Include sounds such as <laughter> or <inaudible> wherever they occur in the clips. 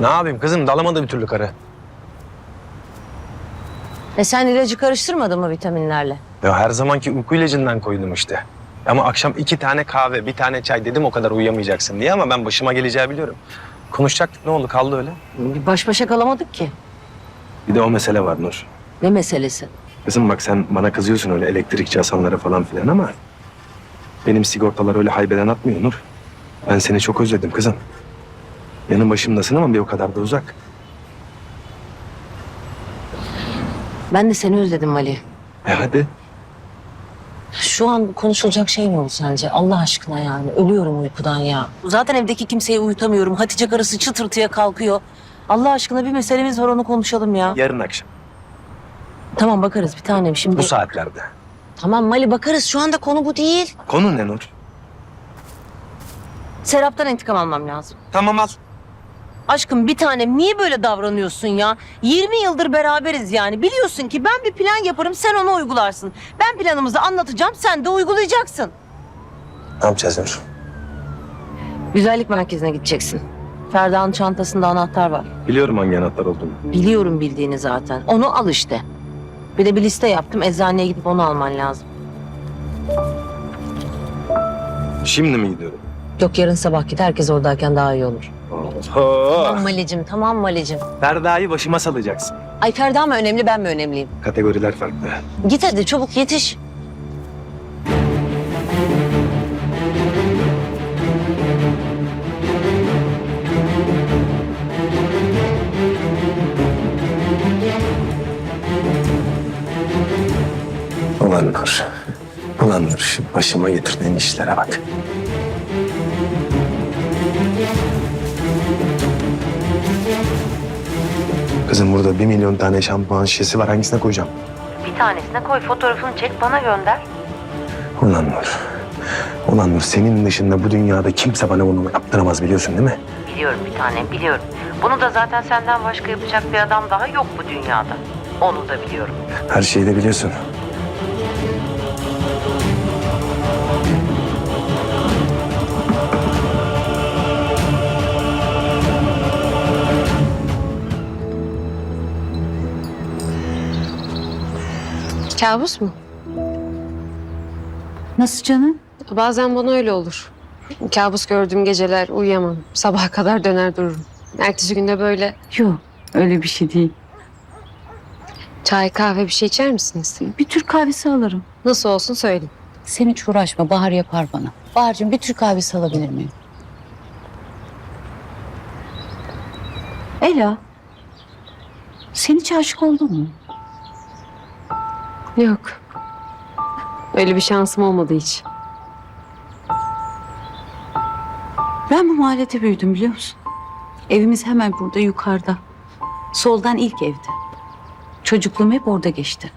Ne yapayım kızım dalamadı bir türlü karı. E sen ilacı karıştırmadın mı vitaminlerle? Ya her zamanki uyku ilacından koydum işte. Ama akşam iki tane kahve, bir tane çay dedim o kadar uyuyamayacaksın diye ama ben başıma geleceği biliyorum. Konuşacaktık ne oldu kaldı öyle. Bir baş başa kalamadık ki. Bir de o mesele var Nur. Ne meselesi? Kızım bak sen bana kızıyorsun öyle elektrikçi Hasanlara falan filan ama... ...benim sigortalar öyle haybeden atmıyor Nur. Ben seni çok özledim kızım. Yanın başımdasın ama bir o kadar da uzak. Ben de seni özledim Ali. E hadi. Şu an konuşulacak şey mi bu sence? Allah aşkına yani. Ölüyorum uykudan ya. Zaten evdeki kimseyi uyutamıyorum. Hatice karısı çıtırtıya kalkıyor. Allah aşkına bir meselemiz var onu konuşalım ya. Yarın akşam. Tamam bakarız bir tanem şimdi. Bu saatlerde. Tamam Mali bakarız. Şu anda konu bu değil. Konu ne Nur? Serap'tan intikam almam lazım. Tamam al. Aşkım bir tanem niye böyle davranıyorsun ya? 20 yıldır beraberiz yani. Biliyorsun ki ben bir plan yaparım sen onu uygularsın. Ben planımızı anlatacağım sen de uygulayacaksın. Ne yapacağız Nur? Güzellik merkezine gideceksin. Ferda'nın çantasında anahtar var. Biliyorum hangi anahtar olduğunu. Biliyorum bildiğini zaten. Onu al işte. Bir de bir liste yaptım. Eczaneye gidip onu alman lazım. Şimdi mi gidiyorum? Yok yarın sabah git. Herkes oradayken daha iyi olur. Oho. Tamam Malicim, tamam Malicim. Ferda'yı başıma salacaksın. Ay Ferda mı önemli, ben mi önemliyim? Kategoriler farklı. Git hadi çabuk yetiş. Ulan Nur. Ulan Nur şu başıma getirdiğin işlere bak. Kızım burada bir milyon tane şampuan şişesi var. Hangisine koyacağım? Bir tanesine koy, fotoğrafını çek, bana gönder. Ulan Nur. Ulan Nur senin dışında bu dünyada kimse bana bunu yaptıramaz biliyorsun değil mi? Biliyorum bir tane, biliyorum. Bunu da zaten senden başka yapacak bir adam daha yok bu dünyada. Onu da biliyorum. Her şeyi de biliyorsun. Kabus mu? Nasıl canım? Bazen bana öyle olur. Kabus gördüğüm geceler uyuyamam. Sabaha kadar döner dururum. Ertesi günde böyle Yok öyle bir şey değil. çay kahve bir şey içer misiniz? Bir Türk kahvesi alırım. Nasıl olsun söyleyin. Sen hiç uğraşma Bahar yapar bana. Bahar'cığım bir Türk kahvesi alabilir miyim? Ela. Sen hiç aşık oldun mu? Yok. Öyle bir şansım olmadı hiç. Ben bu mahallede büyüdüm biliyor musun? Evimiz hemen burada yukarıda. Soldan ilk evde. Çocukluğum hep orada geçti.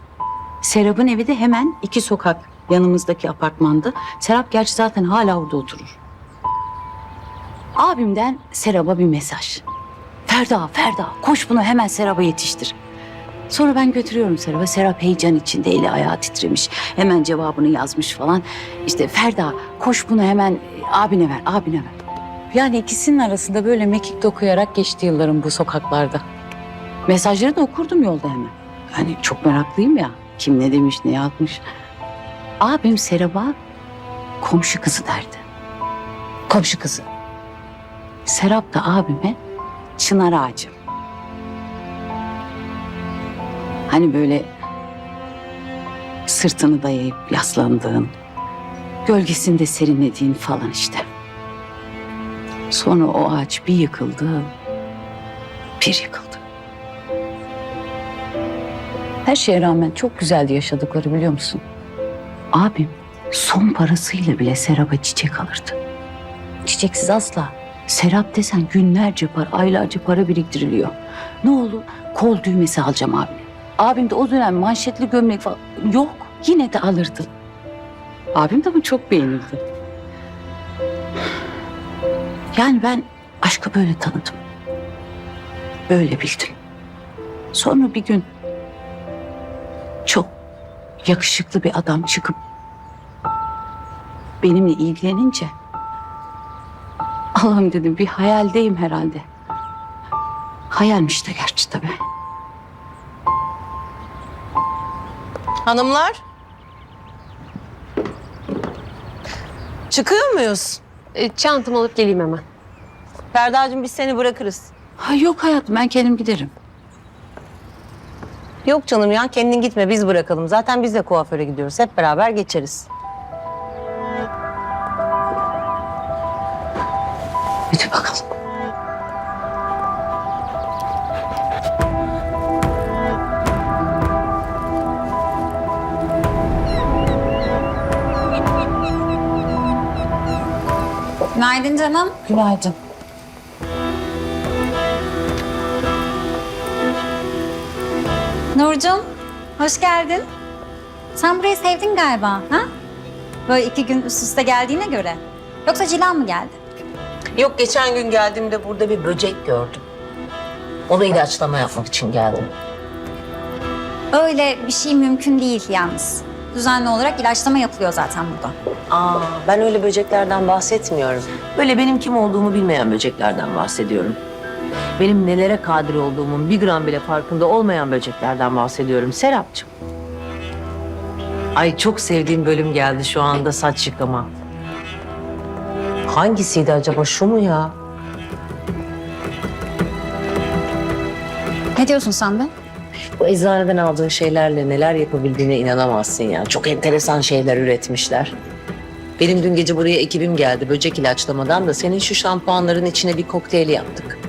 Serap'ın evi de hemen iki sokak yanımızdaki apartmanda. Serap gerçi zaten hala orada oturur. Abimden Serap'a bir mesaj. Ferda, Ferda koş bunu hemen Serap'a yetiştir. Sonra ben götürüyorum Serap'a. Serap heyecan içinde eli ayağı titremiş. Hemen cevabını yazmış falan. İşte Ferda koş bunu hemen abine ver, abine ver. Yani ikisinin arasında böyle mekik dokuyarak geçti yıllarım bu sokaklarda. Mesajları da okurdum yolda hemen. Yani çok meraklıyım ya. Kim ne demiş, ne yazmış. Abim Serap'a komşu kızı derdi. Komşu kızı. Serap da abime çınar ağacı. Hani böyle sırtını dayayıp yaslandığın, gölgesinde serinlediğin falan işte. Sonra o ağaç bir yıkıldı, bir yıkıldı. Her şeye rağmen çok güzeldi yaşadıkları biliyor musun? Abim son parasıyla bile Serap'a çiçek alırdı. Çiçeksiz asla. Serap desen günlerce para, aylarca para biriktiriliyor. Ne olur kol düğmesi alacağım abime. Abim de o dönem manşetli gömlek falan yok. Yine de alırdı. Abim de bunu çok beğenirdi. Yani ben aşkı böyle tanıdım. Böyle bildim. Sonra bir gün çok yakışıklı bir adam çıkıp benimle ilgilenince Allah'ım dedim bir hayaldeyim herhalde. Hayalmiş de gerçi tabii. Hanımlar. Çıkıyor muyuz? E, çantamı alıp geleyim hemen. Ferda'cığım biz seni bırakırız. Ha yok hayatım ben kendim giderim. Yok canım ya kendin gitme biz bırakalım. Zaten biz de kuaföre gidiyoruz. Hep beraber geçeriz. Günaydın canım. Günaydın. Nurcum, hoş geldin. Sen burayı sevdin galiba, ha? Böyle iki gün üst üste geldiğine göre. Yoksa Cilan mı geldi? Yok geçen gün geldiğimde burada bir böcek gördüm. Onu ilaçlama yapmak için geldim. Öyle bir şey mümkün değil yalnız. Düzenli olarak ilaçlama yapılıyor zaten burada. Aa, ben öyle böceklerden bahsetmiyorum. Böyle benim kim olduğumu bilmeyen böceklerden bahsediyorum. Benim nelere kadir olduğumun bir gram bile farkında olmayan böceklerden bahsediyorum Serapcığım. Ay çok sevdiğim bölüm geldi şu anda saç yıkama. Hangisiydi acaba şu mu ya? Ne diyorsun sen de? Bu eczaneden aldığın şeylerle neler yapabildiğine inanamazsın ya. Çok enteresan şeyler üretmişler. Benim dün gece buraya ekibim geldi böcek ilaçlamadan da senin şu şampuanların içine bir kokteyl yaptık.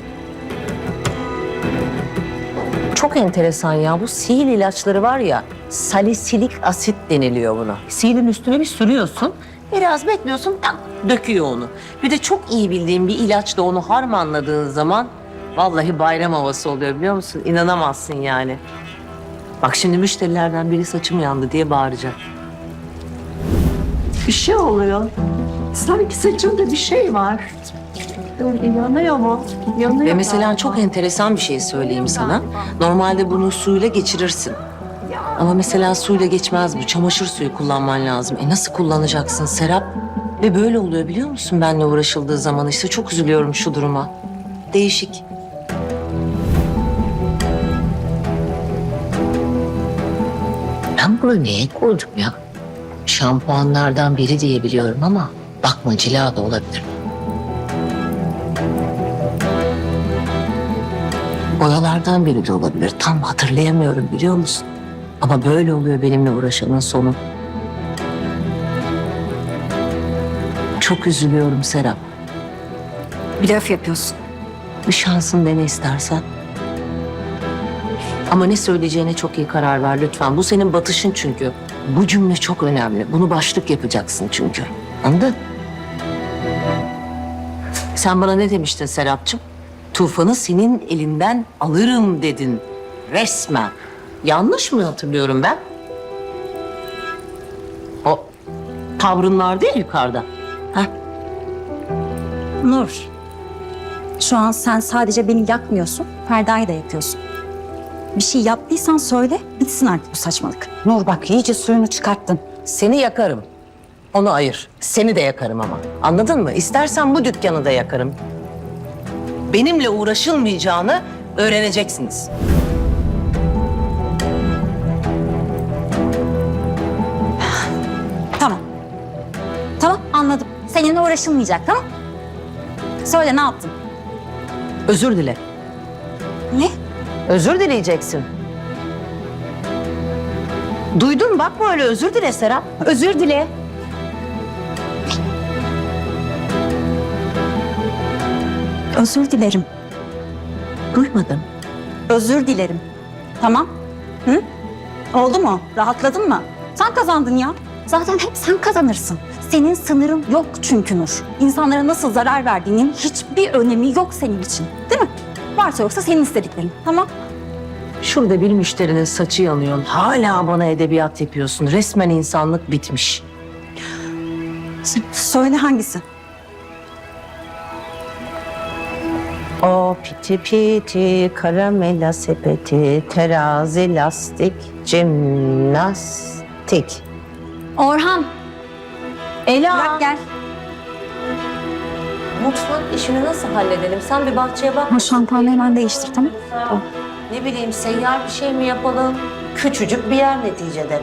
Çok enteresan ya. Bu sihir ilaçları var ya, salisilik asit deniliyor buna. Sihirin üstüne bir sürüyorsun, biraz bekliyorsun, tak döküyor onu. Bir de çok iyi bildiğin bir ilaçla onu harmanladığın zaman vallahi bayram havası oluyor biliyor musun? İnanamazsın yani. Bak şimdi müşterilerden biri saçım yandı diye bağıracak. Bir şey oluyor. Sanki saçımda bir şey var. Yanıyor mu? Yanıyor. Ve mesela çok enteresan bir şey söyleyeyim sana. Normalde bunu suyla geçirirsin. Ama mesela suyla geçmez bu. Çamaşır suyu kullanman lazım. E nasıl kullanacaksın Serap? Ve böyle oluyor biliyor musun benle uğraşıldığı zaman işte çok üzülüyorum şu duruma. Değişik. Neye koydum ya? Şampuanlardan biri diye biliyorum ama bakma cila da olabilir. Boyalardan biri de olabilir. Tam hatırlayamıyorum biliyor musun? Ama böyle oluyor benimle uğraşanın sonu. Çok üzülüyorum Serap. Blöf yapıyorsun. Bir şansın dene istersen. Ama ne söyleyeceğine çok iyi karar ver lütfen. Bu senin batışın çünkü. Bu cümle çok önemli. Bunu başlık yapacaksın çünkü. Anladın? Sen bana ne demiştin Serapcığım? Tufan'ı senin elinden alırım dedin. Resmen. Yanlış mı hatırlıyorum ben? O tavrın vardı ya yukarıda. Heh. Nur, şu an sen sadece beni yakmıyorsun, Ferda'yı da yakıyorsun. Bir şey yaptıysan söyle, bitsin artık bu saçmalık. Nur bak iyice suyunu çıkarttın. Seni yakarım. Onu ayır. Seni de yakarım ama. Anladın mı? İstersen bu dükkanı da yakarım. Benimle uğraşılmayacağını öğreneceksiniz. Tamam. Tamam, anladım. Seninle uğraşılmayacak, tamam? Söyle, ne yaptın? Özür dile. Özür dileyeceksin. Duydun bakma öyle özür dile Serap. Özür dile. Özür dilerim. Duymadım. Özür dilerim. Tamam. Hı? Oldu mu? Rahatladın mı? Sen kazandın ya. Zaten hep sen kazanırsın. Senin sınırın yok çünkü Nur. İnsanlara nasıl zarar verdiğinin hiçbir önemi yok senin için. Değil mi? Varsa yoksa senin istediklerin. Tamam. Şurada bir müşterinin saçı yanıyor. Hala bana edebiyat yapıyorsun. Resmen insanlık bitmiş. Söyle hangisi? O piti piti, karamela sepeti, terazi lastik, jimnastik. Orhan. Ela. Bırak gel. Mutfak işini nasıl halledelim? Sen bir bahçeye bak. Bu şampuanı hemen değiştir tamam Ne bileyim seyyar bir şey mi yapalım? Küçücük bir yer neticede.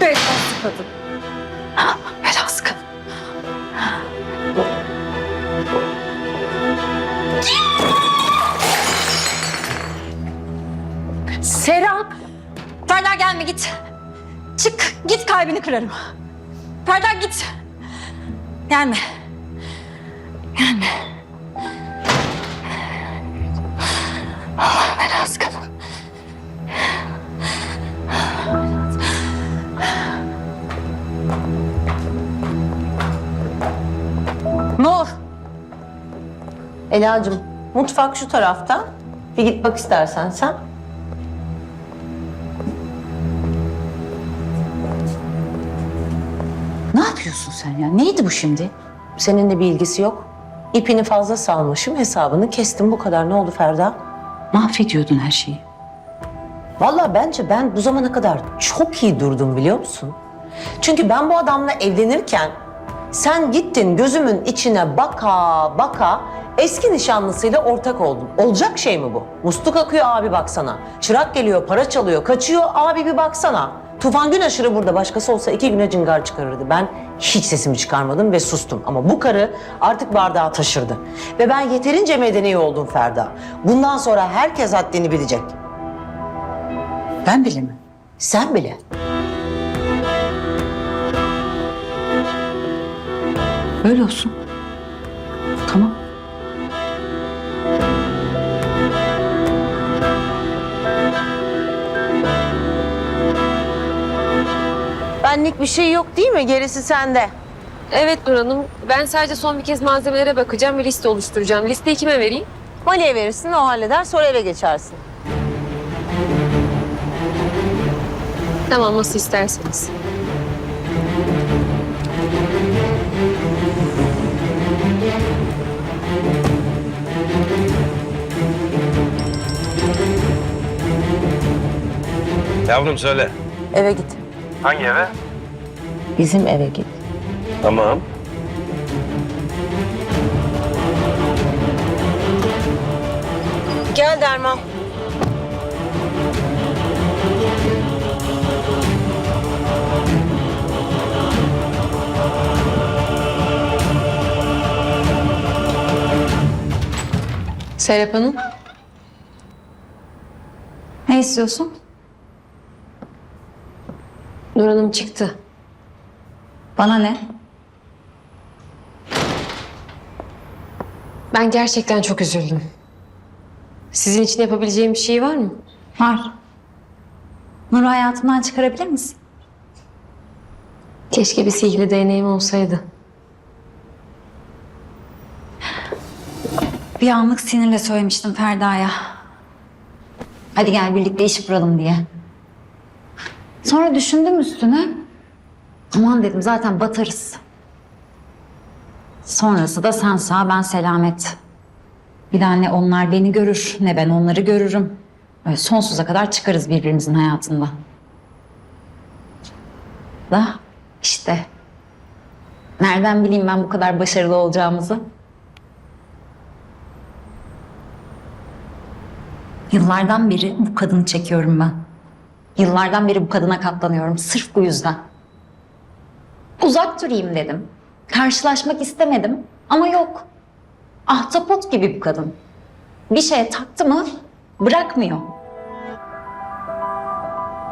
Belası kadın. Belası kadın. Serap. Ferda gelme git. Çık git kalbini kırarım. Ferda git. Gelme. Gelme. Allah belası kadın. Nur. Ela'cığım mutfak şu tarafta. Bir git bak istersen sen. Ne yapıyorsun sen ya? Neydi bu şimdi? Seninle bir ilgisi yok. İpini fazla salmışım hesabını kestim bu kadar. Ne oldu Ferda? Mahvediyordun her şeyi. Vallahi bence ben bu zamana kadar çok iyi durdum biliyor musun? Çünkü ben bu adamla evlenirken sen gittin gözümün içine baka baka eski nişanlısıyla ortak oldun. Olacak şey mi bu? Musluk akıyor abi baksana. Çırak geliyor, para çalıyor, kaçıyor abi bir baksana. Tufan gün aşırı burada başkası olsa iki güne cıngar çıkarırdı. Ben hiç sesimi çıkarmadım ve sustum. Ama bu karı artık bardağı taşırdı. Ve ben yeterince medeni oldum Ferda. Bundan sonra herkes haddini bilecek. Ben bile mi? Sen bile. Öyle olsun. Tamam. Benlik bir şey yok değil mi? Gerisi sende. Evet Nur Hanım. Ben sadece son bir kez malzemelere bakacağım ve liste oluşturacağım. Listeyi kime vereyim? Maliye verirsin, o halleder. Sonra eve geçersin. Tamam nasıl isterseniz. Yavrum söyle. Eve git. Hangi eve? Bizim eve git. Tamam. Gel Derman. Serap Hanım. Ne istiyorsun? Nur Hanım çıktı. Bana ne? Ben gerçekten çok üzüldüm. Sizin için yapabileceğim bir şey var mı? Var. Nur'u hayatımdan çıkarabilir misin? Keşke bir sihirli değneğim olsaydı. Bir anlık sinirle söylemiştim Ferda'ya. Hadi gel birlikte iş kuralım diye. Sonra düşündüm üstüne. Aman dedim zaten batarız. Sonrası da sen sağ ben selamet. Bir daha ne onlar beni görür ne ben onları görürüm. Böyle sonsuza kadar çıkarız birbirimizin hayatında. Da işte. Nereden bileyim ben bu kadar başarılı olacağımızı? Yıllardan beri bu kadını çekiyorum ben. Yıllardan beri bu kadına katlanıyorum. Sırf bu yüzden. Uzak durayım dedim. Karşılaşmak istemedim ama yok. Ahtapot gibi bu kadın. Bir şeye taktı mı bırakmıyor.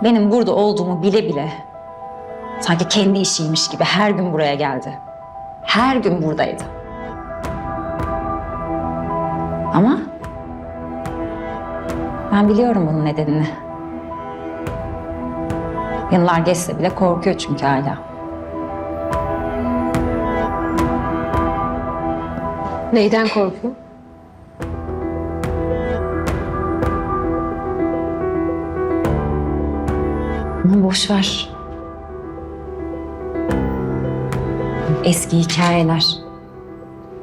Benim burada olduğumu bile bile sanki kendi işiymiş gibi her gün buraya geldi. Her gün buradaydı. Ama ben biliyorum bunun nedenini. Yıllar geçse bile korkuyor çünkü hala. Neyden korkuyor? Ama boş ver. Eski hikayeler.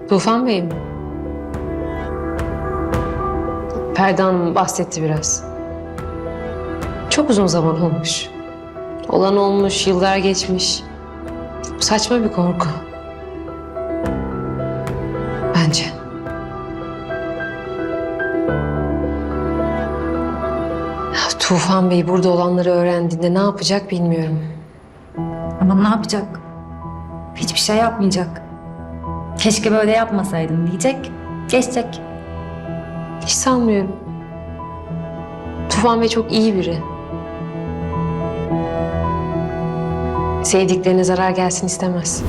Tufan Bey mi? Ferda Hanım bahsetti biraz. Çok uzun zaman olmuş. Olan olmuş, yıllar geçmiş. Bu saçma bir korku. Tufan Bey burada olanları öğrendiğinde ne yapacak bilmiyorum. Ama ne yapacak? Hiçbir şey yapmayacak. Keşke böyle yapmasaydım diyecek. Geçecek. Hiç sanmıyorum. Tufan Bey çok iyi biri. Sevdiklerine zarar gelsin istemez.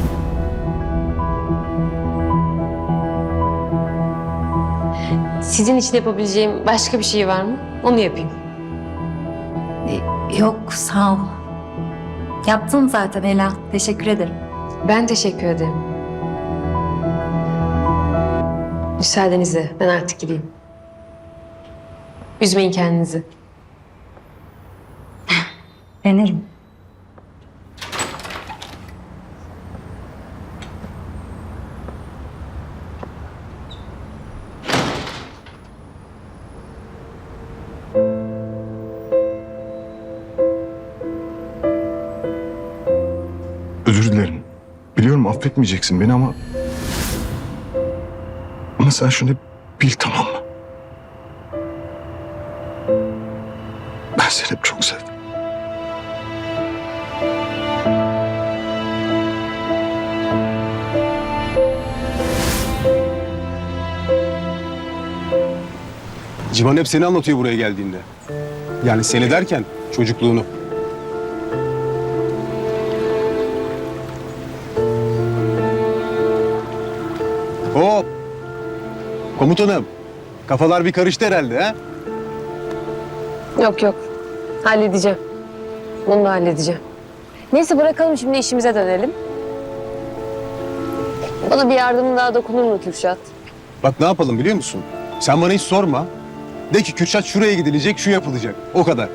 Sizin için yapabileceğim başka bir şey var mı? Onu yapayım. Yok sağ ol. Yaptın zaten Ela. Teşekkür ederim. Ben teşekkür ederim. Müsaadenizle ben artık gideyim. Üzmeyin kendinizi. Denerim. Affetmeyeceksin beni ama... Ama sen şunu bil tamam mı? Ben seni hep çok sevdim. Civan hep seni anlatıyor buraya geldiğinde. Yani seni derken çocukluğunu. Komutanım, kafalar bir karıştı herhalde ha? Yok yok. Halledeceğim. Bunu da halledeceğim. Neyse bırakalım şimdi işimize dönelim. Bana bir yardımın daha dokunur mu Kürşat? Bak ne yapalım biliyor musun? Sen bana hiç sorma. De ki Kürşat şuraya gidilecek, şu yapılacak. O kadar.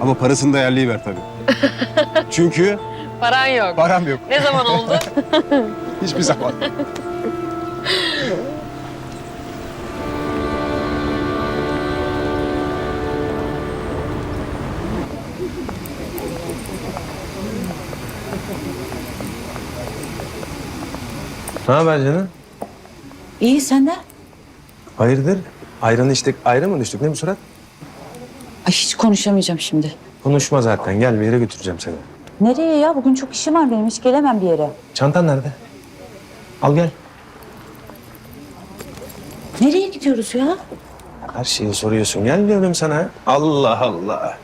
Ama parasını da ayarlayıver tabii. <laughs> Çünkü Paran yok. param yok. Ne zaman oldu? <laughs> Hiçbir zaman. <laughs> Ne haber canım? İyi senden. Hayırdır? Ayranı içtik, ayrı mı düştük? Ne bu surat? Ay hiç konuşamayacağım şimdi. Konuşma zaten. Gel bir yere götüreceğim seni. Nereye ya? Bugün çok işim var benim. Hiç gelemem bir yere. Çantan nerede? Al gel. Nereye gidiyoruz ya? Her şeyi soruyorsun. Gel diyorum sana. Allah Allah.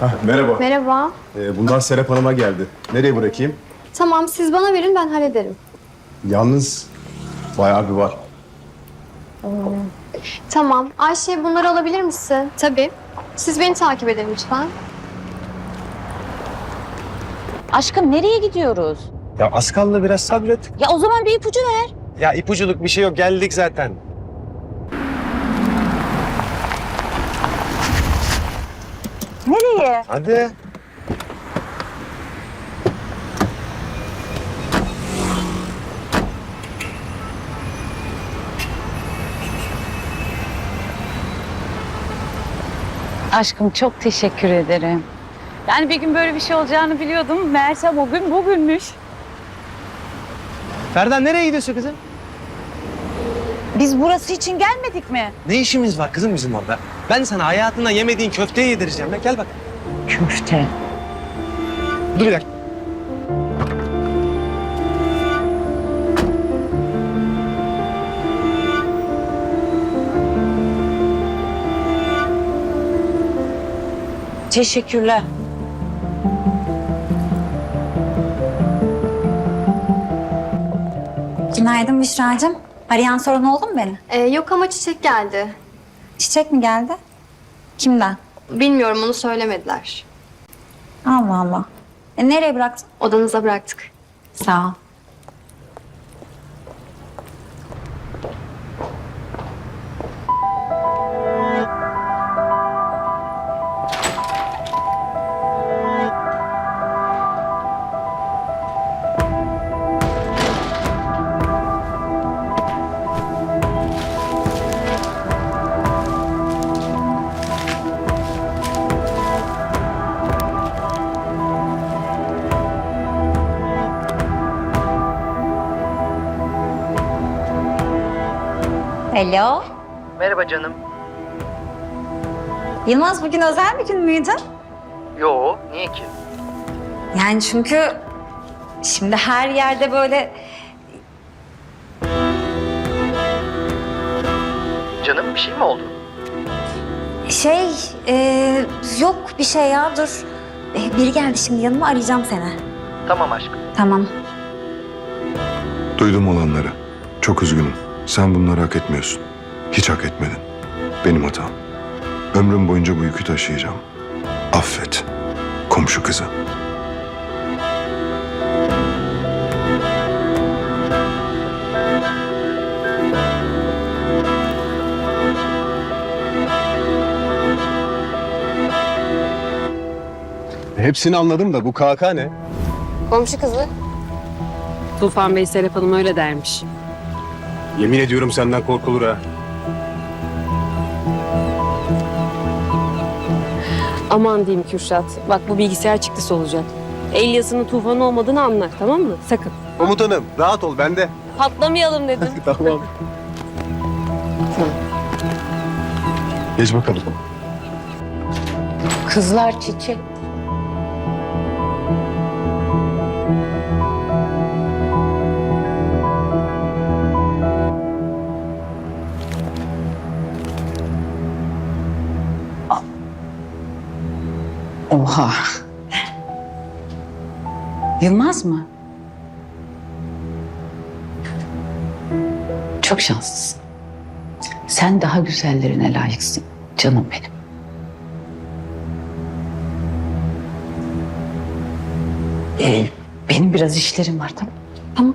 Hah, merhaba. Merhaba. Ee, bundan Serap Hanım'a geldi. Nereye bırakayım? Tamam siz bana verin ben hallederim. Yalnız bayağı bir var. Tamam. Ayşe bunları alabilir misin? Tabii. Siz beni takip edin lütfen. Aşkım nereye gidiyoruz? Ya az kaldı biraz sabret. Ya o zaman bir ipucu ver. Ya ipuculuk bir şey yok. Geldik zaten. Nereye? Hadi. Aşkım çok teşekkür ederim. Yani bir gün böyle bir şey olacağını biliyordum. Meğersem o gün bugünmüş. Ferdan nereye gidiyorsun kızım? Biz burası için gelmedik mi? Ne işimiz var kızım bizim orada? Ben sana hayatında yemediğin köfteyi yedireceğim. Ya gel bak. Köfte. Dur bir dakika. Teşekkürler. Günaydın Büşra'cığım. Arayan sorun oldu mu beni? Ee, yok ama çiçek geldi. Çiçek mi geldi? Kimden? Bilmiyorum onu söylemediler. Allah Allah. E, nereye bıraktın? Odanıza bıraktık. Sağ ol. Hello. Merhaba canım. Yılmaz bugün özel bir gün müydü? Yo, niye ki? Yani çünkü şimdi her yerde böyle Canım bir şey mi oldu? şey e, yok bir şey ya dur. E, biri geldi şimdi yanıma arayacağım seni. Tamam aşkım. Tamam. Duydum olanları. Çok üzgünüm. Sen bunları hak etmiyorsun. Hiç hak etmedin. Benim hatam. Ömrüm boyunca bu yükü taşıyacağım. Affet. Komşu kızı. Hepsini anladım da bu KK ne? Komşu kızı. Tufan Bey Serap Hanım öyle dermiş. Yemin ediyorum senden korkulur ha. Aman diyeyim Kürşat. Bak bu bilgisayar çıktısı olacak. Elyas'ın Tufan'ın olmadığını anlar tamam mı? Sakın. Komutanım rahat ol bende. Patlamayalım dedim. tamam. Geç bakalım. Kızlar çiçek. Oha. Yılmaz mı? Çok şanslısın. Sen daha güzellerine layıksın. Canım benim. Ee, benim biraz işlerim var tamam. Tamam.